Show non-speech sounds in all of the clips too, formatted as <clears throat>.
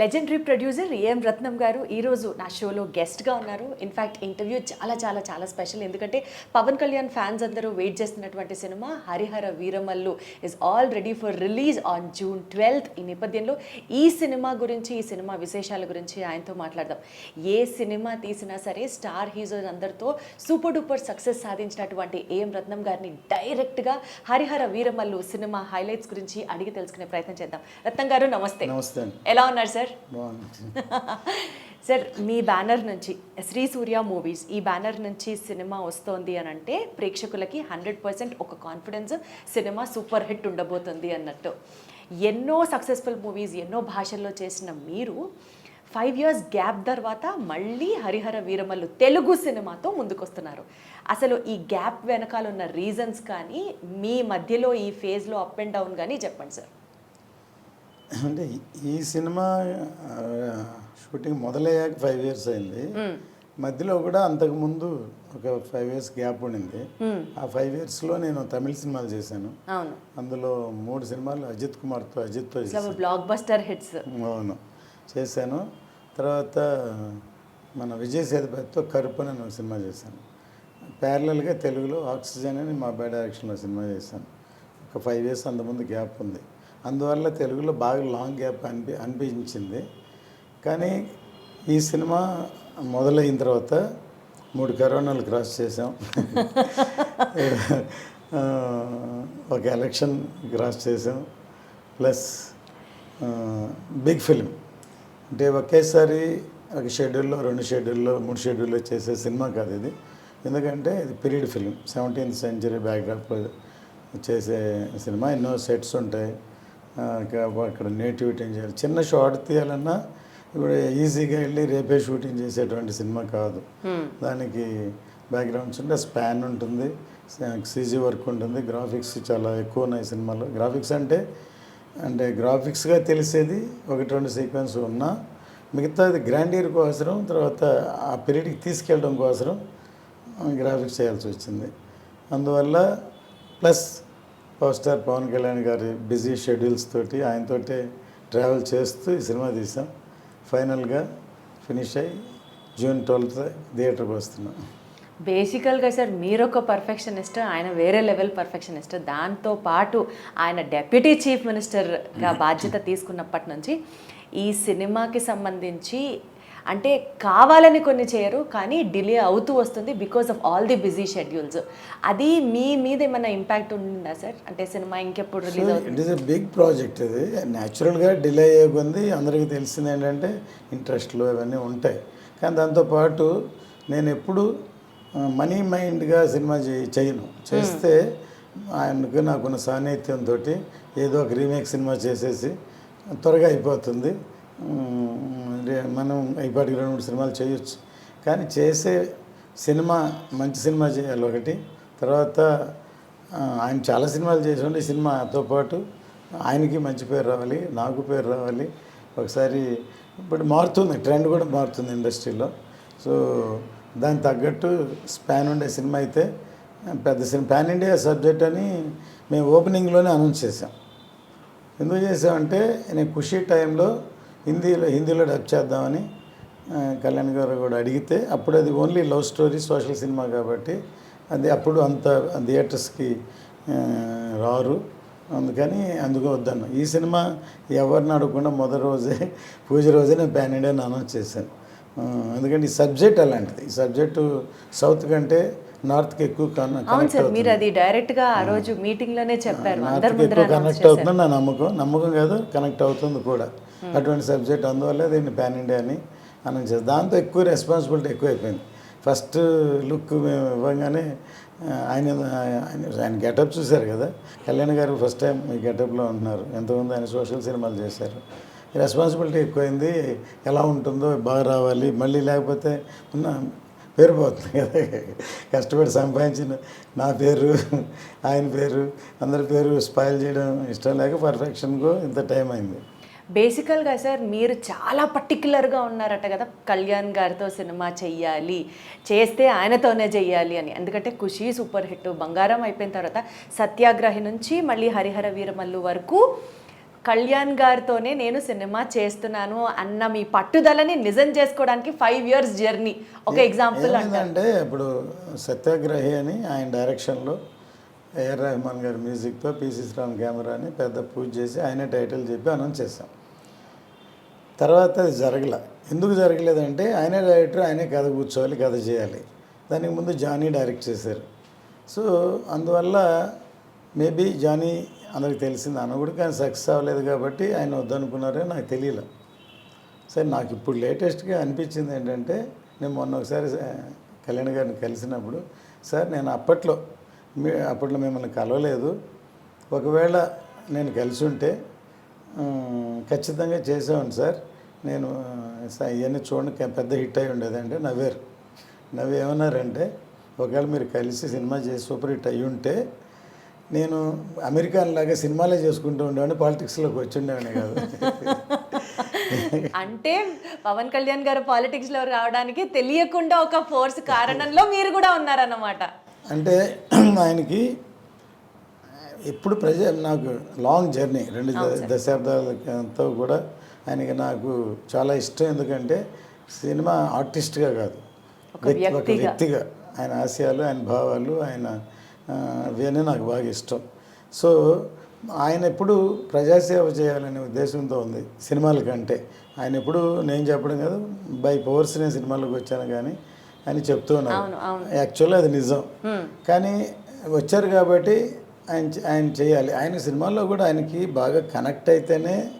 legendary producer A M Ratnam గారు ఈరోజు నా షోలో గెస్ట్గా ఉన్నారు. ఇన్ఫ్యాక్ట్ ఇంటర్వ్యూ చాలా చాలా చాలా స్పెషల్ ఎందుకంటే పవన్ కళ్యాణ్ ఫ్యాన్స్ అందరూ వెయిట్ చేస్తున్నటువంటి cinema Harihara Veeramallu is already for release on June twelfth ఈ నేపథ్యంలో ఈ సినిమా గురించి ఈ సినిమా విశేషాల గురించి ఆయనతో మాట్లాడదాం. ఏ సినిమా తీసినా సరే స్టార్ హీరోస్ అందరితో సూపర్ డూపర్ సక్సెస్ సాధించినటువంటి ఏఎం రత్నం గారిని డైరెక్ట్గా హరిహర వీరమల్లు సినిమా హైలైట్స్ గురించి అడిగి తెలుసుకునే ప్రయత్నం చేద్దాం. రత్నం గారు నమస్తే. నమస్తే ఎలా ఉన్నారు సార్ బాగుంది. సార్ మీ బ్యానర్ నుంచి శ్రీ సూర్య మూవీస్ ఈ బ్యానర్ నుంచి సినిమా వస్తోంది అని అంటే ప్రేక్షకులకి హండ్రెడ్ పర్సెంట్ ఒక కాన్ఫిడెన్స్ సినిమా సూపర్ హిట్ ఉండబోతుంది అన్నట్టు. ఎన్నో సక్సెస్ఫుల్ మూవీస్ ఎన్నో భాషల్లో చేసిన మీరు ఫైవ్ ఇయర్స్ గ్యాప్ తర్వాత మళ్ళీ హరిహర వీరమల్లు తెలుగు సినిమాతో ముందుకొస్తున్నారు. అసలు ఈ గ్యాప్ వెనకాల ఉన్న రీజన్స్ కానీ మీ మధ్యలో ఈ ఫేజ్లో అప్ అండ్ డౌన్ కానీ చెప్పండి సార్. అంటే ఈ- సినిమా షూటింగ్ మొదలయ్యాక ఫైవ్ ఇయర్స్ అయింది. మధ్యలో కూడా అంతకుముందు ఒక ఫైవ్ ఇయర్స్ గ్యాప్ ఉండింది. ఆ ఫైవ్ ఇయర్స్లో నేను తమిళ సినిమాలు చేశాను. అందులో మూడు సినిమాలు అజిత్ కుమార్తో అజిత్తో చేశాను. బ్లాక్ బస్టర్ హిట్స్ అవును. చేశాను. తర్వాత మన విజయ్ సేతుపతితో కరుపు అని ఒక సినిమా చేశాను. ప్యారలల్గా తెలుగులో ఆక్సిజన్ అని మా బై డైరెక్షన్లో సినిమా చేశాను. ఒక ఫైవ్ ఇయర్స్ అంతకుముందు గ్యాప్ ఉంది. అందువల్ల తెలుగులో బాగా లాంగ్ గ్యాప్ అనిపి అనిపించింది. కానీ ఈ సినిమా మొదలైన తర్వాత మూడు కరోనాలు క్రాస్ చేసాం ఒక ఎలక్షన్ క్రాస్ చేసాం ప్లస్ బిగ్ ఫిలిం అంటే ఒకేసారి ఒక షెడ్యూల్లో రెండు షెడ్యూల్లో మూడు షెడ్యూల్లో చేసే సినిమా కాదు ఇది. ఎందుకంటే ఇది period film seventeenth century backdrop చేసే సినిమా. ఎన్నో సెట్స్ ఉంటాయి. అక్కడ నేటివిటీ చేయాలి. చిన్న షార్ట్ తీయాలన్నా ఇప్పుడు ఈజీగా వెళ్ళి రేపే షూటింగ్ చేసేటువంటి సినిమా కాదు. దానికి బ్యాక్గ్రౌండ్స్ ఉంటే స్పాన్ ఉంటుంది సీజీ వర్క్ ఉంటుంది గ్రాఫిక్స్ చాలా ఎక్కువ ఉన్నాయి సినిమాలో. గ్రాఫిక్స్ అంటే అంటే గ్రాఫిక్స్గా తెలిసేది ఒకటి రెండు సీక్వెన్స్ ఉన్నా మిగతాది గ్రాండీర్ కోసరం తర్వాత ఆ పీరియడ్కి తీసుకెళ్ళడం కోసరం గ్రాఫిక్స్ చేయాల్సి వచ్చింది. అందువల్ల plus power star Pawan Kalyan గారి బిజీ షెడ్యూల్స్ తోటి ఆయనతోటే ట్రావెల్ చేస్తూ ఈ సినిమా తీసాం. ఫైనల్గా ఫినిష్ అయ్యి జూన్ ట్వెల్త్ థియేటర్కి వస్తున్నాం. బేసికల్గా సార్ మీరొక పర్ఫెక్షనిస్ట్ ఆయన వేరే లెవెల్ పర్ఫెక్షనిస్ట్. దాంతో పాటు ఆయన డెప్యూటీ చీఫ్ మినిస్టర్గా బాధ్యత తీసుకున్నప్పటి నుంచి ఈ సినిమాకి సంబంధించి అంటే కావాలని కొన్ని చేయరు కానీ డిలే అవుతూ వస్తుంది because of all the busy schedules అది మీ మీద ఏమైనా ఇంపాక్ట్ ఉందా సార్ అంటే సినిమా ఇంకెప్పుడు రిలీజ్ అవుతుంది? ఇట్ బిగ్ ప్రాజెక్ట్ ఇది. న్యాచురల్గా డిలే అయ్యే కొంది అందరికీ తెలిసింది ఏంటంటే ఇంట్రెస్ట్లు అవన్నీ ఉంటాయి. కానీ దాంతోపాటు నేను ఎప్పుడు మనీ మైండ్గా సినిమా చేయ చేయను. చేస్తే ఆయనకు నాకున్న సాన్నిధ్యంతో ఏదో ఒక రీమేక్ సినిమా చేసేసి త్వరగా అయిపోతుంది. మనం ఇప్పటికి రెండు మూడు సినిమాలు చేయొచ్చు. కానీ చేసే సినిమా మంచి సినిమా చేయాలి ఒకటి. తర్వాత ఆయన చాలా సినిమాలు చేసాడు ఈ సినిమాతో పాటు ఆయనకి మంచి పేరు రావాలి నాకు పేరు రావాలి. ఒకసారి ఇప్పుడు మారుతుంది ట్రెండ్ కూడా మారుతుంది ఇండస్ట్రీలో. సో దానికి తగ్గట్టు స్పాన్ ఉండే సినిమా అయితే పెద్ద సినిమా. పాన్ ఇండియా సబ్జెక్ట్ అని మేము ఓపెనింగ్లోనే అనౌన్స్ చేసాం ఎందుకు చేసామంటే నేను ఖుషి టైంలో హిందీలో హిందీలో డబ్ చేద్దామని కళ్యాణ్ గారు కూడా అడిగితే అప్పుడు అది only love story social cinema కాబట్టి అది అప్పుడు అంత థియేటర్స్కి రారు. అందుకని అందుకు వద్దన్న ఈ సినిమా ఎవరిని అడగకుండా మొదటి రోజే పూజ రోజే నేను ప్యాన్ ఇండియాని అనౌన్స్ చేశాను. ఎందుకంటే ఈ సబ్జెక్ట్ అలాంటిది. ఈ సబ్జెక్టు సౌత్ కంటే నార్త్కి ఎక్కువ కన అవును సార్ మీరు అది డైరెక్ట్గా ఆ రోజు మీటింగ్లోనే చెప్పారు. నార్త్కి ఎక్కువ కనెక్ట్. అవుతుందని నా నమ్మకం. నమ్మకం కాదు కనెక్ట్ అవుతుంది కూడా. అటువంటి సబ్జెక్ట్ అందువల్ల దీన్ని పాన్ ఇండియా అని అనౌన్స్ చేస్తాం దాంతో ఎక్కువ రెస్పాన్సిబిలిటీ ఎక్కువ అయిపోయింది ఫస్ట్ లుక్ మేము ఇవ్వగానే ఆయన ఆయన ఆయన గెటప్ చూశారు కదా. కళ్యాణ్ గారు ఫస్ట్ టైం ఈ గెటప్లో ఉంటున్నారు. ఎంతమంది ఆయన సోషల్ సినిమాలు చేశారు. రెస్పాన్సిబిలిటీ ఎక్కువైంది. ఎలా ఉంటుందో బాగా రావాలి. మళ్ళీ లేకపోతే ఉన్న పేరు పోతుంది కదా. కష్టపడి సంపాదించిన నా పేరు ఆయన పేరు అందరి పేరు స్పాయిల్ చేయడం ఇష్టం లేక పర్ఫెక్షన్కు ఇంత టైం అయింది. బేసికల్గా సార్ మీరు చాలా పర్టికులర్గా ఉన్నారట కదా కళ్యాణ్ గారితో సినిమా చెయ్యాలి చేస్తే ఆయనతోనే చెయ్యాలి అని. ఎందుకంటే ఖుషి సూపర్ హిట్ బంగారం అయిపోయిన తర్వాత సత్యాగ్రహి నుంచి మళ్ళీ హరిహర వీరమల్లు వరకు కళ్యాణ్ గారితోనే నేను సినిమా చేస్తున్నాను అన్న మీ పట్టుదలని నిజం చేసుకోవడానికి ఫైవ్ ఇయర్స్ జర్నీ ఒక ఎగ్జాంపుల్ ఏమైందంటే ఇప్పుడు సత్యాగ్రహి అని ఆయన డైరెక్షన్లో ఏఆర్ రెహమాన్ గారి మ్యూజిక్తో పిసి శ్రామ్ కెమెరాని పెద్ద పూజ చేసి ఆయనే టైటిల్ చెప్పి అనౌన్స్ చేశాం. తర్వాత అది జరగల. ఎందుకు జరగలేదంటే ఆయనే డైరెక్టర్ ఆయనే కథ కూర్చోవాలి కథ చేయాలి. దానికి ముందు జానీ డైరెక్ట్ చేశారు. సో అందువల్ల మేబీ జానీ అందరికి తెలిసింది అన్న కూడా కానీ సక్సెస్ అవ్వలేదు కాబట్టి ఆయన వద్దనుకున్నారో నాకు తెలియలే. సరే నాకు ఇప్పుడు లేటెస్ట్గా అనిపించింది ఏంటంటే నేను మొన్న ఒకసారి కళ్యాణ్ గారిని కలిసినప్పుడు సార్ నేను అప్పట్లో మీ అప్పట్లో మిమ్మల్ని కలవలేదు. ఒకవేళ నేను కలిసి ఉంటే ఖచ్చితంగా చేసేవాడిని సార్. నేను ఆ, ఇవన్నీ చూడండి పెద్ద హిట్ అయి ఉండేదంటే నవ్వారు. నవ్వు ఏమన్నారంటే ఒకవేళ మీరు కలిసి సినిమా చేసి సూపర్ హిట్ అయ్యి ఉంటే నేను అమెరికన్ లాగా సినిమాలే చేసుకుంటూ ఉండేవాడిని పాలిటిక్స్లోకి వచ్చిండేవాడిని కాదు. <laughs> అంటే పవన్ కళ్యాణ్ గారు పాలిటిక్స్లో రావడానికి తెలియకుండా ఒక ఫోర్స్ కారణంలో మీరు కూడా ఉన్నారన్నమాట. అంటే <clears throat> ఆయనకి ఎప్పుడు ప్రజ నాకు లాంగ్ జర్నీ రెండు దశాబ్దాలతో కూడా ఆయనకి నాకు చాలా ఇష్టం. ఎందుకంటే సినిమా ఆర్టిస్ట్గా కాదు. ఒక వ్యక్తిగా. ఆయన ఆశయాలు ఆయన భావాలు ఆయన ఇవన్నీ నాకు బాగా ఇష్టం. సో ఆయన ఎప్పుడు ప్రజాసేవ చేయాలనే ఉద్దేశంతో ఉంది సినిమాల కంటే. ఆయన ఎప్పుడు నేను చెప్పడం కాదు బై పవర్స్ నేను సినిమాలకు వచ్చాను కానీ అని చెప్తూ ఉన్నారు. యాక్చువల్లీ అది నిజం. కానీ వచ్చారు కాబట్టి ఆయన ఆయన చేయాలి. ఆయన సినిమాల్లో కూడా ఆయనకి బాగా కనెక్ట్ అయితేనే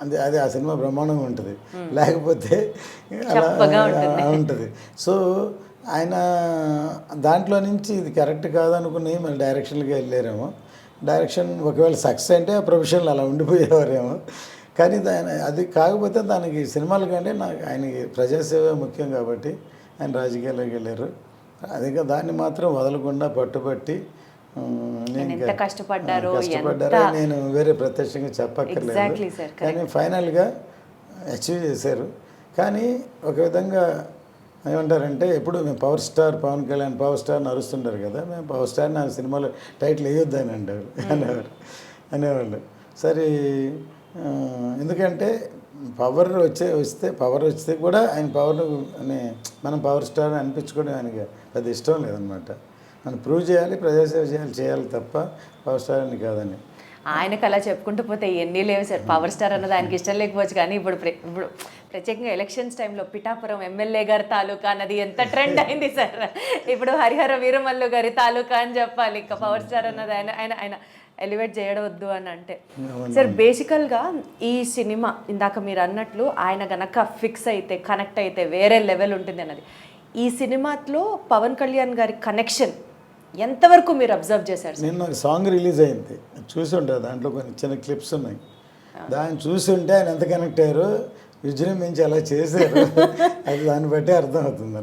అది అది ఆ సినిమా బ్రహ్మాండంగా ఉంటుంది. లేకపోతే అలా ఉంటుంది. సో ఆయన దాంట్లో నుంచి ఇది కరెక్ట్ కాదనుకుని మన డైరెక్షన్కి వెళ్ళారేమో. డైరెక్షన్ ఒకవేళ సక్సెస్ అంటే ఆ ప్రొఫెషన్లో అలా ఉండిపోయేవారేమో. కానీ దాని అది కాకపోతే దానికి సినిమాల కంటే నాకు ఆయనకి ప్రజాసేవ ముఖ్యం కాబట్టి ఆయన రాజకీయాల్లోకి వెళ్ళారు. అదే దాన్ని మాత్రం వదలకుండా పట్టుబట్టి ఎంత కష్టపడ్డారో, కష్టపడ్డారో నేను వేరే ప్రత్యక్షంగా చెప్పక్కర్లేదు. కానీ ఫైనల్గా అచీవ్ చేశారు. కానీ ఒక విధంగా ఏమంటారంటే ఎప్పుడు మేము power star Pawan Kalyan power star నరుస్తుంటారు కదా మేము పవర్ స్టార్ నా సినిమాలో టైటిల్ వేయొద్దు అని అంటారు అనేవారు అనేవాళ్ళు. సరే ఆ, ఎందుకంటే పవర్ వచ్చే వస్తే పవర్ వస్తే కూడా ఆయన పవర్ అని మనం పవర్ స్టార్ అని అనిపించుకోవడం ఆయనకి పెద్ద ఇష్టం లేదనమాట మనం ప్రూవ్ చేయాలి ప్రజాసేవ చేయాలి చేయాలి తప్ప పవర్ స్టార్ అని కాదని. ఆయనకు అలా చెప్పుకుంటూ పోతే ఎన్ని లేవు సార్. పవర్ స్టార్ అన్నది ఆయనకి ఇష్టం లేకపోవచ్చు కానీ ఇప్పుడు ప్ర- ఇప్పుడు ప్రత్యేకంగా ఎలక్షన్స్ టైంలో పిఠాపురం ఎమ్మెల్యే గారి తాలూకా అన్నది ఎంత ట్రెండ్ అయింది సార్. ఇప్పుడు హరిహర వీరమల్లు గారి తాలూకా అని చెప్పాలి. ఇంకా పవర్ స్టార్ అన్నది ఆయన ఆయన ఆయన ఎలివేట్ చేయడం వద్దు అని అంటే. సార్ బేసికల్గా ఈ సినిమా ఇందాక మీరు అన్నట్లు ఆయన గనక ఫిక్స్ అయితే కనెక్ట్ అయితే వేరే లెవెల్ ఉంటుంది అన్నది. ఈ సినిమాలో పవన్ కళ్యాణ్ గారి కనెక్షన్ ఎంతవరకు మీరు అబ్జర్వ్ చేశారు నిన్న సాంగ్ రిలీజ్ అయింది. చూసి ఉంటారు దాంట్లో కొన్ని చిన్న క్లిప్స్ ఉన్నాయి. దాన్ని చూసి ఉంటే ఆయన ఎంత కనెక్ట్ అయ్యారు? విజృంభించి అలా చేశారు. <laughs> అది దాన్ని బట్టి అర్థం అవుతుంది